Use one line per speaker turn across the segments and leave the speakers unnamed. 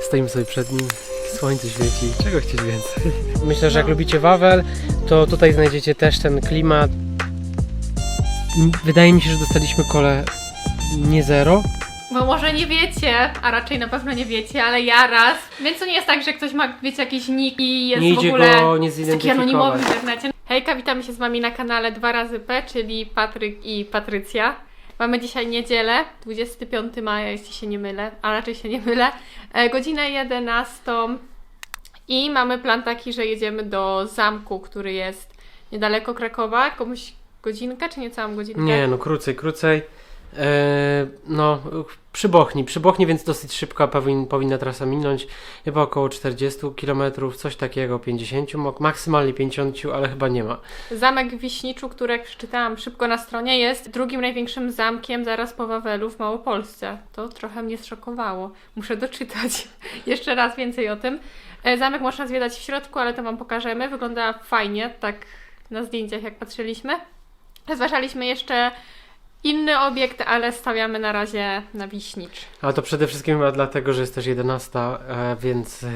Stoimy sobie przed nim, słońce świeci, czego chcieć więcej? Myślę, że jak lubicie Wawel, to tutaj znajdziecie też ten klimat. Wydaje mi się, że dostaliśmy kole nie zero.
Bo może nie wiecie, a raczej na pewno nie wiecie, ale ja raz. Więc to nie jest tak, że ktoś ma, wiecie, jakiś nick i jest
Nie
w
idzie
ogóle
go nie
taki anonimowy w internecie. Hejka, witamy się z wami na kanale 2 razy P, czyli Patryk i Patrycja. Mamy dzisiaj niedzielę, 25 maja, jeśli się nie mylę, a raczej się nie mylę, e, godzinę 11 i mamy plan taki, że jedziemy do zamku, który jest niedaleko Krakowa, komuś godzinkę, czy nie całą godzinkę?
Nie, no krócej, krócej. Eee, no, przy Bochni, przy Bochni, więc dosyć szybko powin, powinna trasa minąć. Chyba około 40 km, coś takiego, 50, mo- maksymalnie 50, ale chyba nie ma.
Zamek w Wiśniczu, który jak przeczytałam szybko na stronie, jest drugim największym zamkiem zaraz po Wawelu w Małopolsce. To trochę mnie zszokowało. Muszę doczytać jeszcze raz więcej o tym. E, Zamek można zwiedzać w środku, ale to Wam pokażemy. Wygląda fajnie, tak na zdjęciach jak patrzyliśmy. Rozważaliśmy jeszcze inny obiekt, ale stawiamy na razie na Wiśnicz.
Ale to przede wszystkim chyba dlatego, że jest też 11, e, więc e,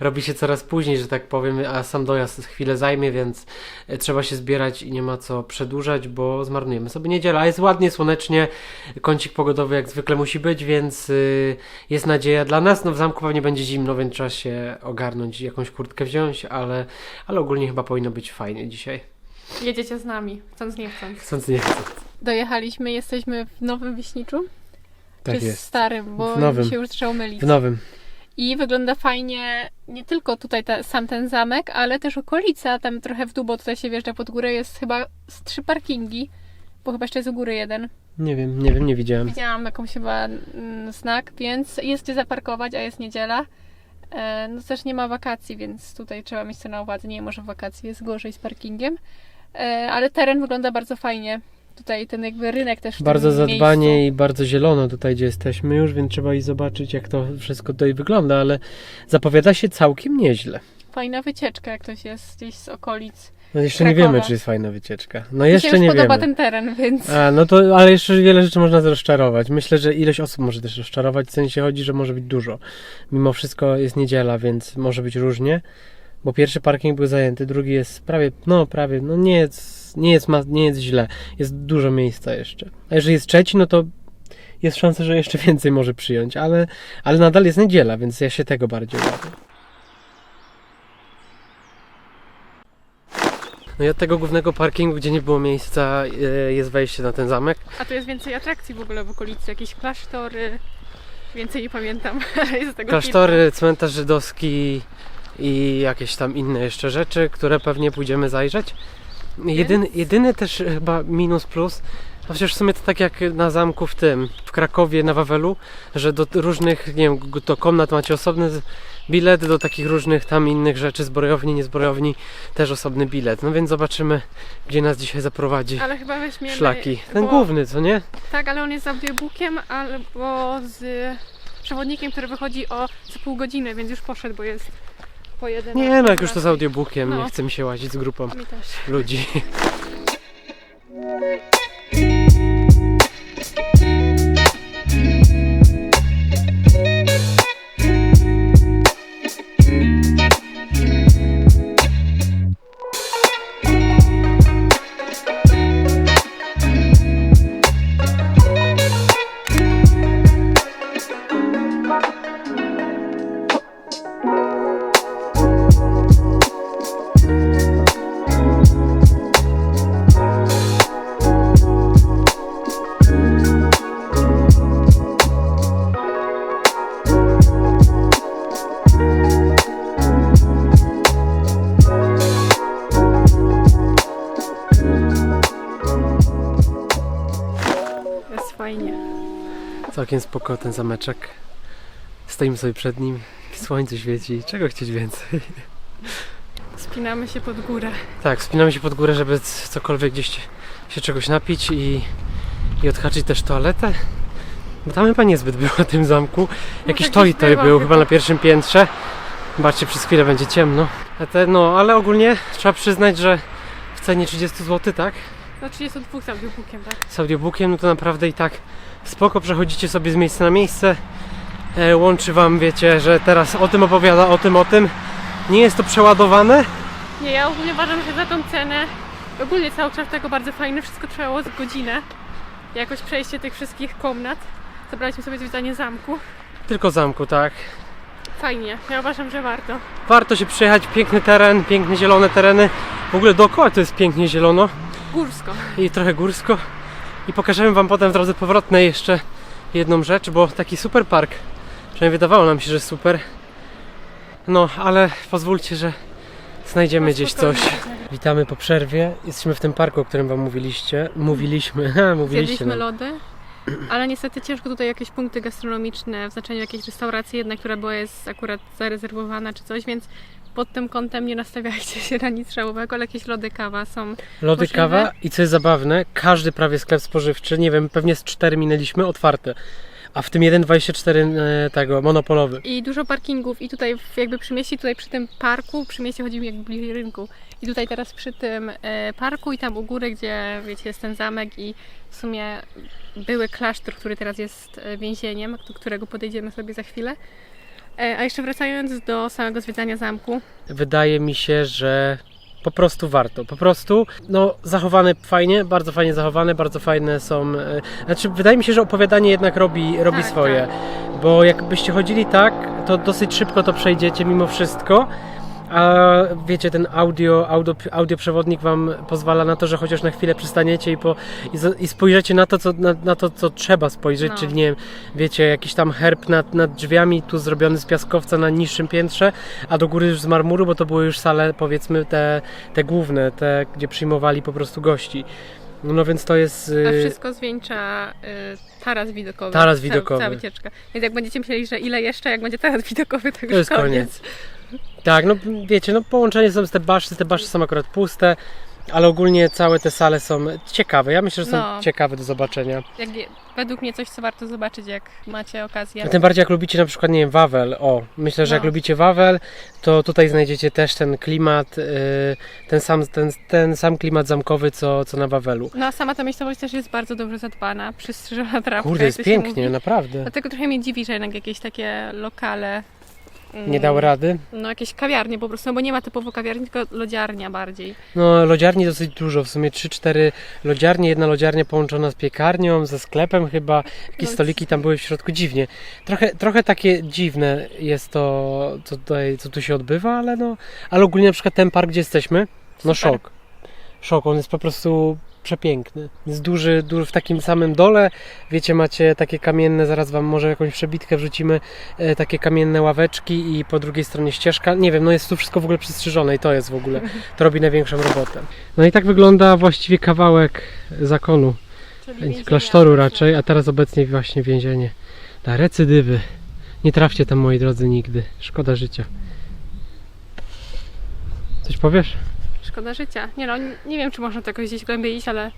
robi się coraz później, że tak powiem, a sam dojazd chwilę zajmie, więc e, trzeba się zbierać i nie ma co przedłużać, bo zmarnujemy sobie niedzielę. A jest ładnie, słonecznie, kącik pogodowy jak zwykle musi być, więc jest nadzieja dla nas. No w zamku pewnie będzie zimno, więc trzeba się ogarnąć, jakąś kurtkę wziąć, ale, ale ogólnie chyba powinno być fajnie dzisiaj.
Jedziecie z nami, chcąc nie chcąc.
Chcąc nie chcąc.
Dojechaliśmy, jesteśmy w Nowym Wiśniczu.
Tak
czy
jest.
starym, bo
W nowym.
się już zaczęło mylić.
W nowym.
I wygląda fajnie nie tylko tutaj ta, sam ten zamek, ale też okolica, tam trochę w dół, bo tutaj się wjeżdża pod górę, jest chyba z trzy parkingi, bo chyba jeszcze jest u góry jeden.
Nie wiem, nie wiem, nie widziałem.
Widziałam jakąś chyba mm, znak, więc jest gdzie zaparkować, a jest niedziela. E, no też nie ma wakacji, więc tutaj trzeba mieć to na uwadze. Nie, może w wakacji jest gorzej z parkingiem, e, ale teren wygląda bardzo fajnie. Tutaj ten jakby rynek też w
Bardzo
tym
zadbanie
miejscu.
i bardzo zielono tutaj, gdzie jesteśmy już, więc trzeba iść zobaczyć, jak to wszystko tutaj wygląda, ale zapowiada się całkiem nieźle.
Fajna wycieczka, jak ktoś jest gdzieś z okolic.
No jeszcze nie
Krakowa.
wiemy, czy jest fajna wycieczka. No
Mi
jeszcze
się już
nie
podoba
wiemy.
ten teren, więc...
A, no to, ale jeszcze wiele rzeczy można rozczarować. Myślę, że ilość osób może też rozczarować, w sensie chodzi, że może być dużo. Mimo wszystko jest niedziela, więc może być różnie, bo pierwszy parking był zajęty, drugi jest prawie, no prawie, no nie jest, nie jest, nie jest źle. Jest dużo miejsca jeszcze. A jeżeli jest trzeci, no to jest szansa, że jeszcze więcej może przyjąć, ale, ale nadal jest niedziela, więc ja się tego bardziej obawiam. No i od tego głównego parkingu, gdzie nie było miejsca, e, jest wejście na ten zamek.
A tu jest więcej atrakcji w ogóle w okolicy, jakieś klasztory, więcej nie pamiętam, ale jest tego
Klasztory, cmentarz żydowski i jakieś tam inne jeszcze rzeczy, które pewnie pójdziemy zajrzeć. Jedyny, jedyny też chyba minus plus, a przecież w sumie to tak jak na zamku w tym, w Krakowie, na Wawelu, że do różnych, nie wiem, do komnat macie osobny bilet, do takich różnych tam innych rzeczy, zbrojowni, niezbrojowni, też osobny bilet. No więc zobaczymy, gdzie nas dzisiaj zaprowadzi
Ale chyba weźmiemy...
szlaki. Ten
bo-
główny, co nie?
Tak, ale on jest z audiobookiem albo z przewodnikiem, który wychodzi o co pół godziny, więc już poszedł, bo jest po jeden.
Nie, no jak już to z audiobookiem, nie
No.
chce mi się łazić z grupą ludzi. Całkiem spoko ten zameczek. Stoimy sobie przed nim, słońce świeci, czego chcieć więcej.
Spinamy się pod górę.
Tak, wspinamy się pod górę, żeby cokolwiek gdzieś się czegoś napić i, i odhaczyć też toaletę. Bo tam chyba niezbyt było w tym zamku. Jakiś toj toj
była
był,
chyba.
na pierwszym piętrze. Zobaczcie, przez chwilę będzie ciemno. Te, no, ale ogólnie trzeba przyznać, że w cenie 30 zł, tak?
No 32 z audiobookiem, tak?
z audiobookiem, no to naprawdę i tak spoko, przechodzicie sobie z miejsca na miejsce. e, łączy wam, wiecie, że teraz o tym opowiada, o tym, o tym. Nie jest to przeładowane.
Nie, ja ogólnie uważam, że za tą cenę, ogólnie cały kształt tego bardzo fajny, wszystko trwało z godzinę. Jakoś przejście tych wszystkich komnat. Zabraliśmy sobie zwiedzanie zamku.
Tylko zamku, tak.
Fajnie, ja uważam, że warto.
Warto się przejechać, piękny teren, piękne zielone tereny. W ogóle dookoła to jest pięknie zielono
Górsko.
i trochę górsko. I pokażemy wam potem w drodze powrotnej jeszcze jedną rzecz, bo taki super park. Przynajmniej wydawało nam się, że super. No, ale pozwólcie, że znajdziemy gdzieś coś. Witamy po przerwie. Jesteśmy w tym parku, o którym wam mówiliście. Mówiliśmy, ha, mówiliście.
Zjedliśmy lody, ale niestety ciężko tutaj jakieś punkty gastronomiczne, w znaczeniu jakiejś restauracji jedna, która była jest akurat zarezerwowana czy coś, więc pod tym kątem nie nastawiajcie się na nic szałowego, ale jakieś lody, kawa są.
Lody,
Możliwe.
kawa i co jest zabawne, każdy prawie sklep spożywczy, nie wiem, pewnie z cztery minęliśmy, otwarte. A w tym 1,24 e, tego, monopolowy.
I dużo parkingów i tutaj w- jakby przy mieście, tutaj przy tym parku, przy mieście chodzi mi jakby bliżej rynku. I tutaj teraz przy tym e, parku i tam u góry, gdzie wiecie jest ten zamek i w sumie były klasztor, który teraz jest e, więzieniem, do którego podejdziemy sobie za chwilę. E, a jeszcze wracając do samego zwiedzania zamku,
Wydaje mi się, że po prostu warto. Po prostu, no, zachowane fajnie, bardzo fajnie zachowane, bardzo fajne są. E, znaczy, wydaje mi się, że opowiadanie jednak robi, robi
Tak,
swoje. Bo jakbyście chodzili tak, to dosyć szybko to przejdziecie mimo wszystko. A wiecie, ten audio, audio, audioprzewodnik Wam pozwala na to, że chociaż na chwilę przystaniecie i, po, i, i spojrzycie na to, co, na, na to, co trzeba spojrzeć,
No.
czyli nie wiem, wiecie, jakiś tam herb nad, nad drzwiami, tu zrobiony z piaskowca na niższym piętrze, a do góry już z marmuru, bo to były już sale, powiedzmy, te, te główne, te, gdzie przyjmowali po prostu gości. No więc to jest...
a
y,
wszystko zwieńcza y, taras widokowy.
Taras widokowy.
Cała wycieczka. Więc jak będziecie myśleli, że ile jeszcze, jak będzie taras widokowy, to już
To jest koniec. Tak, no wiecie, no połączenie są z te baszty, te baszty są akurat puste, ale ogólnie całe te sale są ciekawe. Ja myślę, że są
No.
ciekawe do zobaczenia.
Jak, według mnie coś, co warto zobaczyć, jak macie okazję.
A tym bardziej jak lubicie na przykład, nie wiem, Wawel. O, myślę, że jak
No.
lubicie Wawel, to tutaj znajdziecie też ten klimat, yy, ten, sam, ten, ten sam klimat zamkowy, co, co na Wawelu.
No a sama ta miejscowość też jest bardzo dobrze zadbana, przystrzyżona trawka.
Kurde,
jak
jest
to się
pięknie,
mówi.
naprawdę.
Dlatego trochę mnie dziwi, że jednak jakieś takie lokale...
Nie dał rady.
No jakieś kawiarnie po prostu, no bo nie ma typowo kawiarni, tylko lodziarnia bardziej.
No, lodziarni dosyć dużo, w sumie 3-4 lodziarnie, jedna lodziarnia połączona z piekarnią, ze sklepem chyba, jakieś
No,
stoliki tam były w środku, dziwnie. Trochę, trochę takie dziwne jest to, co, tutaj, co tu się odbywa, ale no, ale ogólnie na przykład ten park, gdzie jesteśmy, no
Super.
szok. Szok, on jest po prostu przepiękny. Jest duży, duży w takim samym dole, wiecie, macie takie kamienne, zaraz wam może jakąś przebitkę wrzucimy, e, takie kamienne ławeczki i po drugiej stronie ścieżka. Nie wiem, no jest tu wszystko w ogóle przystrzyżone i to jest w ogóle, to robi największą robotę. No i tak wygląda właściwie kawałek zakonu, klasztoru raczej, a teraz obecnie właśnie więzienie. Dla recydywy. Nie trafcie tam, moi drodzy, nigdy. Szkoda życia. Coś powiesz?
Szkoda życia. Nie no, nie wiem, czy można to jakoś gdzieś głębiej iść, ale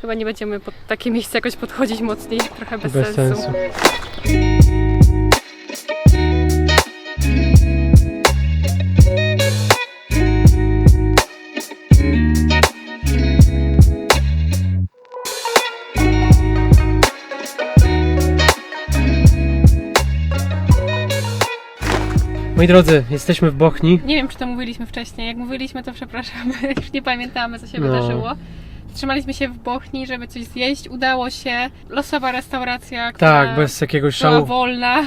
chyba nie będziemy pod takie miejsce jakoś podchodzić mocniej, trochę bez,
Bez
sensu.
sensu. Moi drodzy, jesteśmy w Bochni.
Nie wiem, czy to mówiliśmy wcześniej. Jak mówiliśmy, to przepraszamy. Już nie pamiętamy, co się
No.
wydarzyło. Trzymaliśmy się w Bochni, żeby coś zjeść. Udało się. Losowa restauracja, która
Tak, bez jakiegoś
była
szału.
wolna,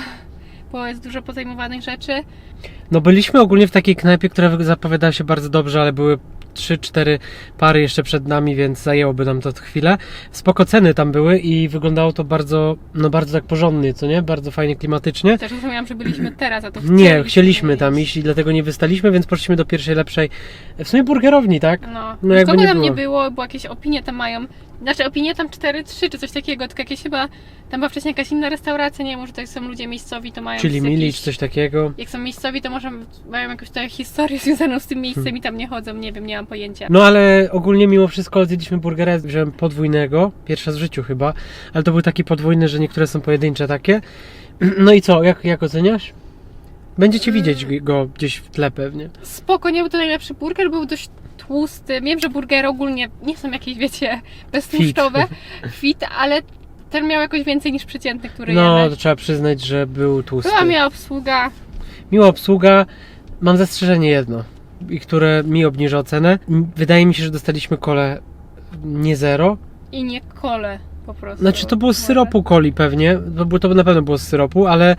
bo jest dużo pozajmowanych rzeczy.
No byliśmy ogólnie w takiej knajpie, która zapowiadała się bardzo dobrze, ale były 3-4 pary jeszcze przed nami, więc zajęłoby nam to chwilę. Spoko ceny tam były i wyglądało to bardzo, no bardzo tak porządnie, co nie? Bardzo fajnie klimatycznie.
Też rozumiałam, że byliśmy teraz, a to
Nie, chcieliśmy tam
iść.
i dlatego nie wystaliśmy, więc poszliśmy do pierwszej lepszej, w sumie burgerowni, tak?
No,
No jakby
Nikogo
nie
tam
było.
nie było, bo jakieś opinie tam mają. Znaczy opinie tam 4-3 czy coś takiego, tylko jakieś chyba. Tam była wcześniej jakaś inna restauracja, nie wiem, może to są ludzie miejscowi, to mają.
Czyli
jakieś-
mili czy coś takiego.
Jak są miejscowi, to może mają jakąś tutaj historię związaną z tym miejscem i tam nie chodzą, nie wiem, nie mam pojęcia.
No ale ogólnie mimo wszystko zjedliśmy burgera, wziąłem podwójnego, pierwszy raz w życiu chyba, ale to był taki podwójny, że niektóre są pojedyncze takie. No i co, jak, jak oceniasz? Będziecie
Mm.
widzieć go gdzieś w tle pewnie.
Spoko, nie był to najlepszy burger, był dość tłusty. Wiem, że burgery ogólnie nie są jakieś, wiecie, beztłuszczowe, fit, ale ten miał jakoś więcej niż przeciętny, który
No,
jemy.
to trzeba przyznać, że był tłusty.
Była miała obsługa.
Miła obsługa. Mam zastrzeżenie jedno, i które mi obniża ocenę. Wydaje mi się, że dostaliśmy kole nie zero.
I nie kole po prostu.
Znaczy to było z syropu coli pewnie, to, było, to na pewno było z syropu, ale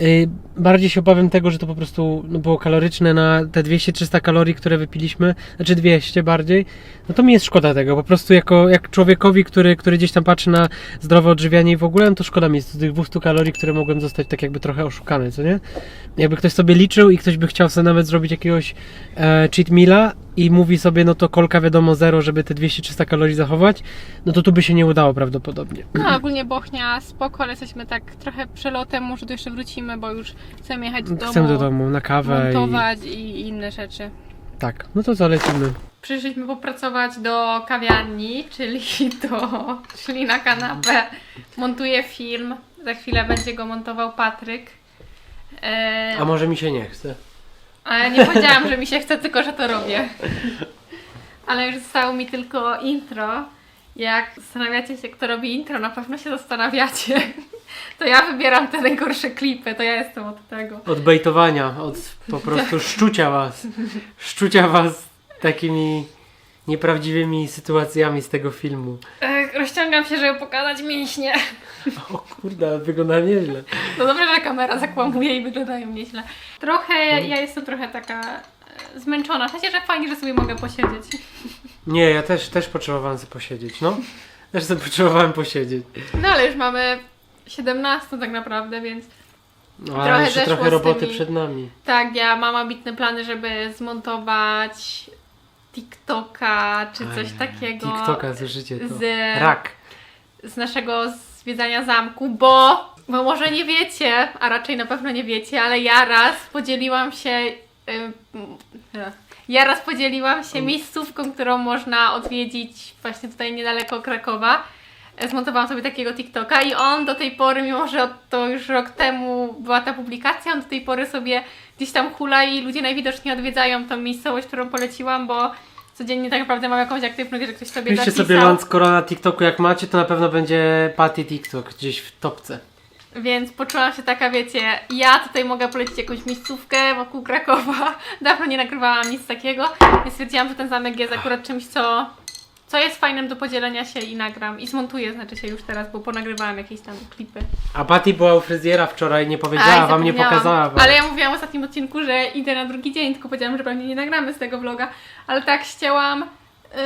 y, bardziej się obawiam tego, że to po prostu no, było kaloryczne na te 200-300 kalorii, które wypiliśmy, znaczy 200 bardziej, no to mi jest szkoda tego, po prostu jako jak człowiekowi, który, który gdzieś tam patrzy na zdrowe odżywianie i w ogóle, no to szkoda mi jest tych 200 kalorii, które mogłem zostać tak jakby trochę oszukany, co nie? Jakby ktoś sobie liczył i ktoś by chciał sobie nawet zrobić jakiegoś e, cheat meala i mówi sobie, no to kolka wiadomo zero, żeby te 200-300 kalorii zachować, no to tu by się nie udało prawdopodobnie.
No ogólnie Bochnia spoko, ale jesteśmy tak trochę przelotem, może tu jeszcze wrócimy, bo już chcemy jechać do domu,
Chcę do domu na kawę
montować i... inne rzeczy.
i tak, no to co lecimy.
Przyszliśmy popracować do kawiarni, czyli do, czyli na kanapę. Montuję film, za chwilę będzie go montował Patryk. E,
A może mi się nie chce?
Ale nie powiedziałam, że mi się chce, tylko że to robię. Ale już zostało mi tylko intro. Jak zastanawiacie się, kto robi intro, na pewno się zastanawiacie. To ja wybieram te najgorsze klipy, to ja jestem od tego.
Od bejtowania, od po prostu szczucia was. Szczucia was takimi nieprawdziwymi sytuacjami z tego filmu.
E, rozciągam się, żeby pokazać mięśnie.
O kurde, wygląda nieźle.
No dobrze, że kamera zakłamuje i wyglądają nieźle. Trochę, ja jestem trochę taka e, zmęczona. W sensie, że fajnie, że sobie mogę posiedzieć.
Nie, ja też, też potrzebowałem sobie posiedzieć, no. Też sobie potrzebowałem posiedzieć.
No ale już mamy 17 tak naprawdę, więc
No, ale
Trochę
jeszcze trochę roboty
tymi-
przed nami.
tak, ja mam ambitne plany, żeby zmontować TikToka czy coś
Ajaj,
takiego
TikToka, słyszycie to.
z,
Rak.
z naszego zwiedzania zamku, bo, bo może nie wiecie, a raczej na pewno nie wiecie, ale ja raz podzieliłam się. Ja raz podzieliłam się miejscówką, którą można odwiedzić właśnie tutaj niedaleko Krakowa. E, Zmontowałam sobie takiego TikToka i on do tej pory, mimo że to już rok temu była ta publikacja, on do tej pory sobie gdzieś tam hula i ludzie najwidoczniej odwiedzają tą miejscowość, którą poleciłam, bo codziennie tak naprawdę mam jakąś aktywność, że ktoś sobie
Piszcie
zapisał.
sobie Lance Corona na TikToku jak macie, to na pewno będzie Patty TikTok gdzieś w topce.
Więc poczułam się taka, wiecie, ja tutaj mogę polecić jakąś miejscówkę wokół Krakowa. Dawno nie nagrywałam nic takiego, więc stwierdziłam, że ten zamek jest akurat czymś, co, co jest fajnym do podzielenia się i nagram. I zmontuję, znaczy się już teraz, bo ponagrywałam jakieś tam klipy.
A Patty była u fryzjera wczoraj, nie powiedziała
Aj,
wam, nie
zapomniałam.
pokazała wam.
Ale ja mówiłam w ostatnim odcinku, że idę na drugi dzień, tylko powiedziałam, że pewnie nie nagramy z tego vloga. Ale tak ścięłam yy,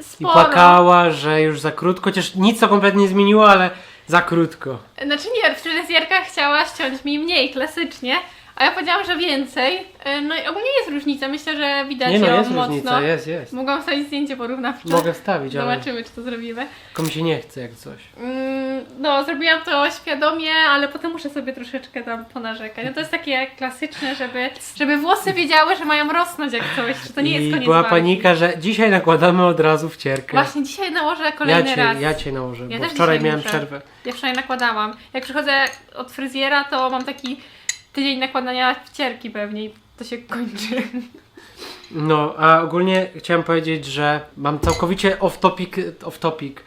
I
sporo.
płakała, że już za krótko, chociaż nic to kompletnie nie zmieniło, ale za krótko.
Znaczy nie, fryzjerka chciała ściąć mi mniej klasycznie, a ja powiedziałam, że więcej. Yy, No i ogólnie jest różnica, myślę, że widać
Nie no,
ją
jest
mocno.
różnica, jest, jest.
Mogłam wstawić zdjęcie porównawcze.
Mogę wstawić, ale
Zobaczymy, czy to zrobimy.
tylko mi się nie chce jak coś.
Mm, no, zrobiłam to świadomie, ale potem muszę sobie troszeczkę tam ponarzekać. No to jest takie klasyczne, żeby, żeby włosy wiedziały, że mają rosnąć jak coś, że to nie jest
I
koniec
była
walki.
panika, że dzisiaj nakładamy od razu wcierkę.
Właśnie dzisiaj nałożę
ja
kolejny
cię,
raz.
ja cię nałożę,
Ja
bo wczoraj miałem
muszę.
przerwę.
Ja wczoraj nakładałam. Jak przychodzę od fryzjera, to mam taki tydzień nakładania wcierki pewnie i to się kończy.
No, a ogólnie chciałem powiedzieć, że mam całkowicie off topic, off topic.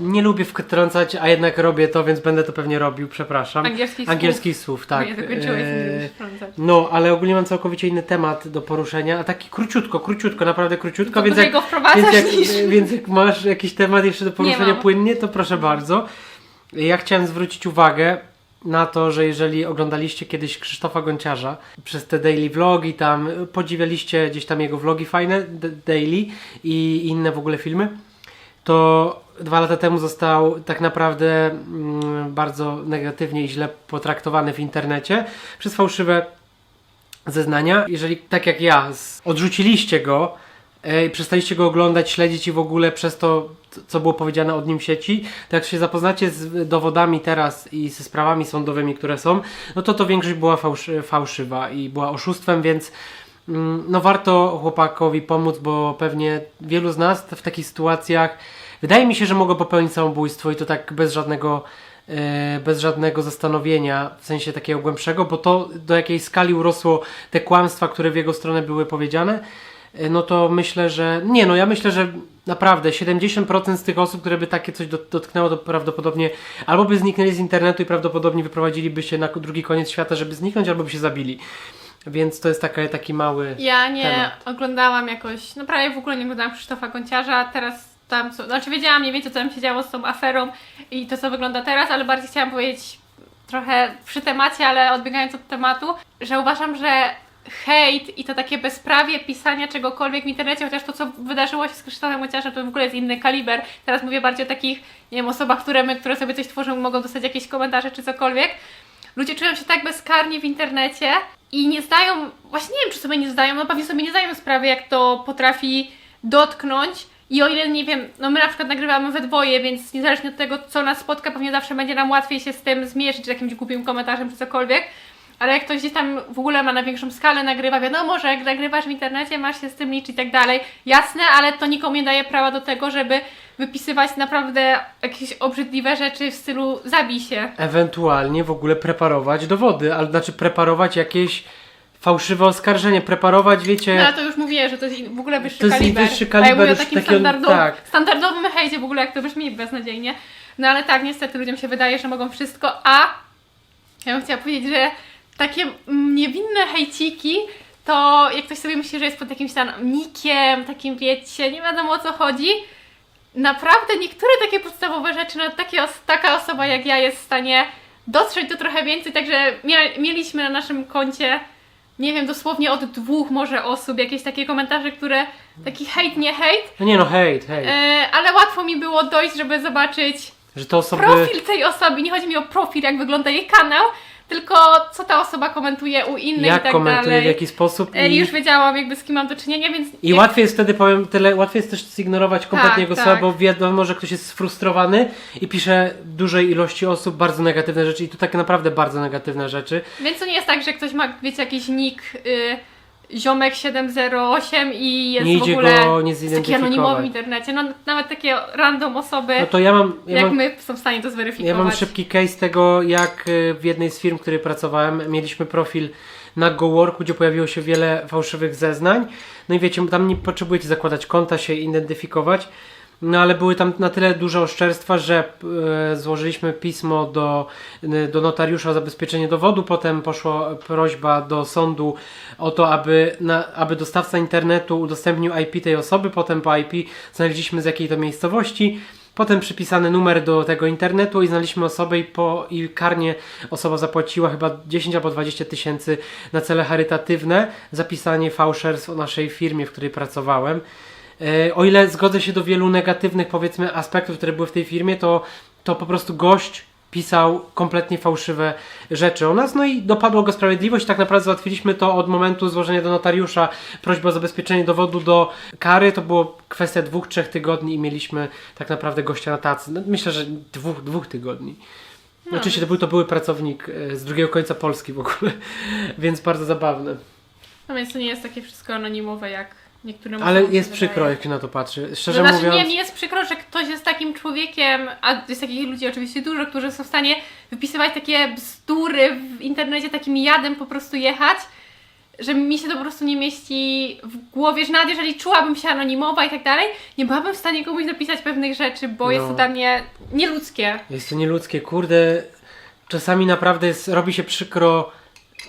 Nie lubię wtrącać, a jednak robię to, więc będę to pewnie robił, przepraszam.
Angielskich słów.
Angielskich słów, tak.
Nie dokończyłeś,
Eee,
nie wtrącać.
No, ale ogólnie mam całkowicie inny temat do poruszenia, a taki króciutko, króciutko, naprawdę króciutko,
To
więc jak, więc, jak,
niż...
więc jak masz jakiś temat jeszcze do poruszenia płynnie, to proszę bardzo. Ja chciałem zwrócić uwagę na to, że jeżeli oglądaliście kiedyś Krzysztofa Gonciarza przez te daily vlogi, tam podziwialiście gdzieś tam jego vlogi fajne, daily i inne w ogóle filmy, to dwa lata temu został tak naprawdę mm, bardzo negatywnie i źle potraktowany w internecie przez fałszywe zeznania. Jeżeli tak jak ja odrzuciliście go e, przestaliście go oglądać, śledzić i w ogóle przez to, co było powiedziane od nim w sieci, to jak się zapoznacie z dowodami teraz i ze sprawami sądowymi, które są, no to to większość była fałszy, fałszywa i była oszustwem, więc mm, no warto chłopakowi pomóc, bo pewnie wielu z nas w takich sytuacjach wydaje mi się, że mogło popełnić samobójstwo i to tak bez żadnego e, bez żadnego zastanowienia, w sensie takiego głębszego, bo to do jakiej skali urosło te kłamstwa, które w jego stronę były powiedziane, no to myślę, że nie, no ja myślę, że Naprawdę, 70% z tych osób, które by takie coś dot- dotknęło, to prawdopodobnie albo by zniknęli z internetu i prawdopodobnie wyprowadziliby się na drugi koniec świata, żeby zniknąć, albo by się zabili. Więc to jest taka, taki mały.
Ja nie
temat.
oglądałam jakoś, no prawie w ogóle nie oglądałam Krzysztofa Gonciarza, teraz tam, są, znaczy wiedziałam mniej więcej co tam się działo z tą aferą i to co wygląda teraz, ale bardziej chciałam powiedzieć trochę przy temacie, ale odbiegając od tematu, że uważam, że hejt i to takie bezprawie pisania czegokolwiek w internecie, chociaż to co wydarzyło się z Krzysztofem Gonciarzem to w ogóle jest inny kaliber, teraz mówię bardziej o takich, nie wiem, osobach, które, my, które sobie coś tworzą mogą dostać jakieś komentarze czy cokolwiek, Ludzie czują się tak bezkarnie w internecie i nie zdają, właśnie nie wiem, czy sobie nie zdają, no pewnie sobie nie zdają sprawy, jak to potrafi dotknąć. I o ile nie wiem, no my na przykład nagrywamy we dwoje, więc niezależnie od tego, co nas spotka, pewnie zawsze będzie nam łatwiej się z tym zmierzyć, czy jakimś głupim komentarzem, czy cokolwiek. Ale jak ktoś gdzieś tam w ogóle ma na większą skalę, nagrywa, wiadomo, że jak nagrywasz w internecie, masz się z tym liczyć i tak dalej. Jasne, ale to nikomu nie daje prawa do tego, żeby wypisywać naprawdę jakieś obrzydliwe rzeczy w stylu zabij się.
Ewentualnie w ogóle preparować dowody, ale znaczy preparować jakieś fałszywe oskarżenie, preparować, wiecie.
No ale to już mówię, że to jest w ogóle wyższy
To jest
kaliber.
wyższy
A ja mówię
kaliber
o takim standardowym,
tak.
standardowym hejcie w ogóle, jak to brzmi beznadziejnie. No ale tak, niestety ludziom się wydaje, że mogą wszystko, a ja bym chciała powiedzieć, że takie niewinne hejciki to jak ktoś sobie myśli, że jest pod jakimś tam nikiem, takim wiecie, nie wiadomo o co chodzi, naprawdę niektóre takie podstawowe rzeczy, no takie taka osoba jak ja jest w stanie dotrzeć do trochę więcej, także mieliśmy na naszym koncie nie wiem, dosłownie od dwóch może osób jakieś takie komentarze, które taki hejt, nie hejt,
No nie no, hejt, hejt.
e, ale łatwo mi było dojść, żeby zobaczyć
Że te osoby.
profil tej osoby. Nie chodzi mi o profil, jak wygląda jej kanał, tylko co ta osoba komentuje u innych
jak
i tak
komentuje,
dalej.
w jaki sposób.
E,
I,
już wiedziałam jakby z kim mam do czynienia, więc
I
jak-
łatwiej jest wtedy, powiem tyle, łatwiej jest też zignorować kompletnie
Tak,
jego
tak.
słowa, bo wiadomo, że ktoś jest sfrustrowany i pisze dużej ilości osób bardzo negatywne rzeczy i to takie naprawdę bardzo negatywne rzeczy.
Więc to nie jest tak, że ktoś ma, wiecie, jakiś nick y, ziomek 708 i jest
Nie
w
idzie
ogóle
go nie
jest taki anonimowy w
zidentyfikować.
internecie. No nawet takie random osoby,
No to ja mam, ja
jak
mam
my są w stanie to zweryfikować.
Ja mam szybki case tego, jak y, w jednej z firm, w której pracowałem, mieliśmy profil na GoWorku, gdzie pojawiło się wiele fałszywych zeznań. No i wiecie, tam nie potrzebujecie zakładać konta, się identyfikować. No ale były tam na tyle duże oszczerstwa, że e, złożyliśmy pismo do, y, do notariusza o zabezpieczenie dowodu. Potem poszła prośba do sądu o to, aby, na, aby dostawca internetu udostępnił IP tej osoby. Potem po IP znaleźliśmy z jakiej to miejscowości. Potem przypisany numer do tego internetu i znaleźliśmy osobę i, po, i karnie osoba zapłaciła chyba 10 albo 20 tysięcy na cele charytatywne za pisanie fałszerstw o naszej firmie, w której pracowałem. E, O ile zgodzę się do wielu negatywnych powiedzmy aspektów, które były w tej firmie, to, to po prostu gość pisał kompletnie fałszywe rzeczy o nas, no i dopadła go sprawiedliwość. Tak naprawdę załatwiliśmy to od momentu złożenia do notariusza prośby o zabezpieczenie dowodu do kary. To było kwestia dwóch, trzech tygodni i mieliśmy tak naprawdę gościa na tacy. No, myślę, że dwóch, dwóch tygodni.
No.
Oczywiście to był, to były pracownik e, z drugiego końca Polski w ogóle, więc bardzo zabawne.
No więc to nie jest takie wszystko anonimowe, jak niektórym
Ale jest
wydaje.
przykro, jak się na to patrzy. Szczerze
no, znaczy,
mówiąc...
nie, mi jest przykro, że ktoś jest takim człowiekiem, a jest takich ludzi oczywiście dużo, którzy są w stanie wypisywać takie bzdury w internecie, takim jadem po prostu jechać, że mi się to po prostu nie mieści w głowie, że nawet jeżeli czułabym się anonimowa i tak dalej, nie byłabym w stanie komuś napisać pewnych rzeczy, bo jest
No.
to dla mnie nieludzkie.
Jest to nieludzkie, kurde. Czasami naprawdę jest, robi się przykro,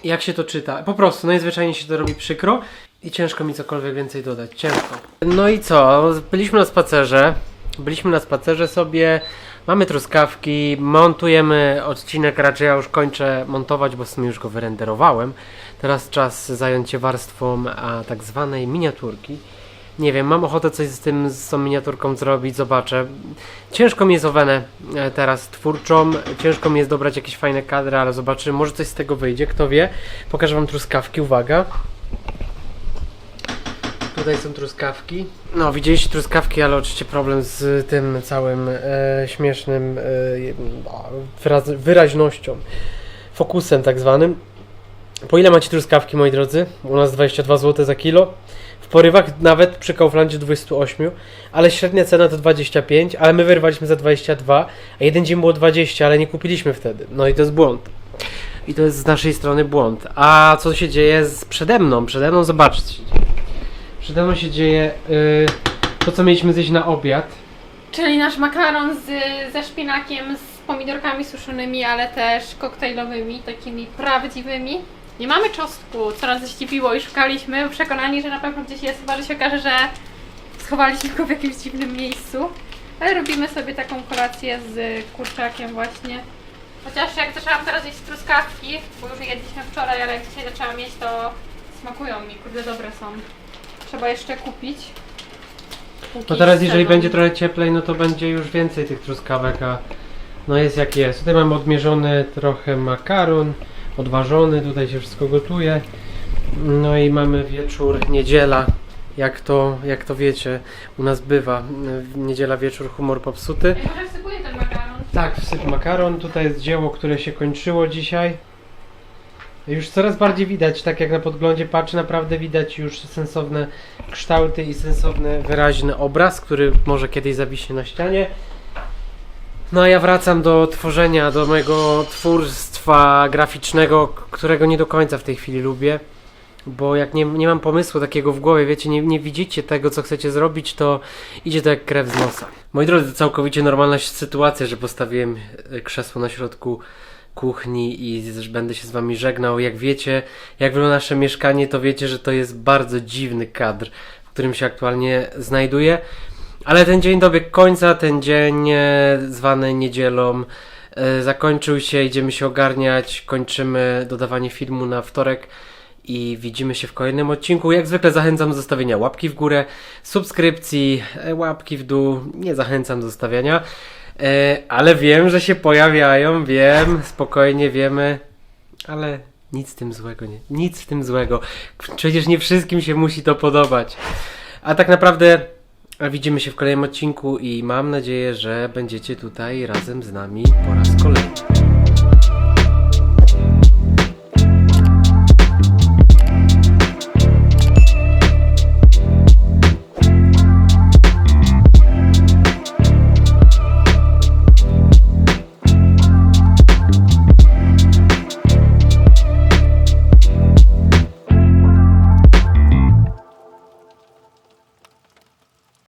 jak się to czyta. Po prostu, najzwyczajniej się to robi przykro i ciężko mi cokolwiek więcej dodać. Ciężko. No i co? Byliśmy na spacerze. Byliśmy na spacerze sobie. Mamy truskawki, montujemy odcinek, raczej ja już kończę montować, bo w sumie już go wyrenderowałem. Teraz czas zająć się warstwą a, tak zwanej miniaturki. Nie wiem, mam ochotę coś z tym, z tą miniaturką zrobić, zobaczę. Ciężko mi jest owenę e, teraz twórczą, ciężko mi jest dobrać jakieś fajne kadry, ale zobaczymy, może coś z tego wyjdzie, kto wie. Pokażę wam truskawki, uwaga. Tutaj są truskawki. No, widzieliście truskawki, ale oczywiście problem z tym całym e, śmiesznym e, no, wyraz, wyraźnością, fokusem tak zwanym. Po ile macie truskawki, moi drodzy? U nas 22 zł za kilo. W porywach nawet przy Kauflandzie 28, ale średnia cena to 25, ale my wyrwaliśmy za 22, a jeden dzień było 20, ale nie kupiliśmy wtedy. No i to jest błąd. I to jest z naszej strony błąd. A co się dzieje z przede mną? Przede mną zobaczcie. Przede mną się dzieje yy, to, co mieliśmy zjeść na obiad.
Czyli nasz makaron z, ze szpinakiem, z pomidorkami suszonymi, ale też koktajlowymi, takimi prawdziwymi. Nie mamy czosnku, co nas zdziwiło i szukaliśmy, przekonani, że na pewno gdzieś jest, chyba że się okaże, że schowaliśmy go w jakimś dziwnym miejscu. Ale robimy sobie taką kolację z kurczakiem właśnie. Chociaż jak zaczęłam teraz jeść truskawki, bo już je jedliśmy wczoraj, ale jak dzisiaj zaczęłam jeść, to smakują mi, kurde, dobre są. Trzeba jeszcze kupić. Póki
No teraz, jeżeli będzie trochę cieplej, no to będzie już więcej tych truskawek, a no jest jak jest. Tutaj mamy odmierzony trochę makaron, odważony, tutaj się wszystko gotuje. No i mamy wieczór, niedziela. Jak to, jak to wiecie, u nas bywa. W Niedziela wieczór, humor popsuty.
Ej, może wsypuję ten makaron.
Tak, wsyp makaron. Tutaj jest dzieło, które się kończyło dzisiaj. Już coraz bardziej widać, tak jak na podglądzie patrzę, naprawdę widać już sensowne kształty i sensowny, wyraźny obraz, który może kiedyś zawiśnie na ścianie. No a ja wracam do tworzenia, do mojego twórstwa graficznego, którego nie do końca w tej chwili lubię. Bo jak nie, nie mam pomysłu takiego w głowie, wiecie, nie, nie widzicie tego, co chcecie zrobić, to idzie to jak krew z nosa. Moi drodzy, całkowicie normalna sytuacja, że postawiłem e, krzesło na środku kuchni i będę się z wami żegnał. Jak wiecie, jak wygląda nasze mieszkanie, to wiecie, że to jest bardzo dziwny kadr, w którym się aktualnie znajduję. Ale ten dzień dobiegł końca, ten dzień e, zwany niedzielą e, zakończył się, idziemy się ogarniać, kończymy dodawanie filmu na wtorek i widzimy się w kolejnym odcinku. Jak zwykle zachęcam do zostawienia łapki w górę, subskrypcji, e, łapki w dół. Nie zachęcam do zostawiania, ale wiem, że się pojawiają, wiem, spokojnie wiemy, ale nic w tym złego, nie, nic w tym złego. Przecież nie wszystkim się musi to podobać. A tak naprawdę widzimy się w kolejnym odcinku i mam nadzieję, że będziecie tutaj razem z nami po raz kolejny.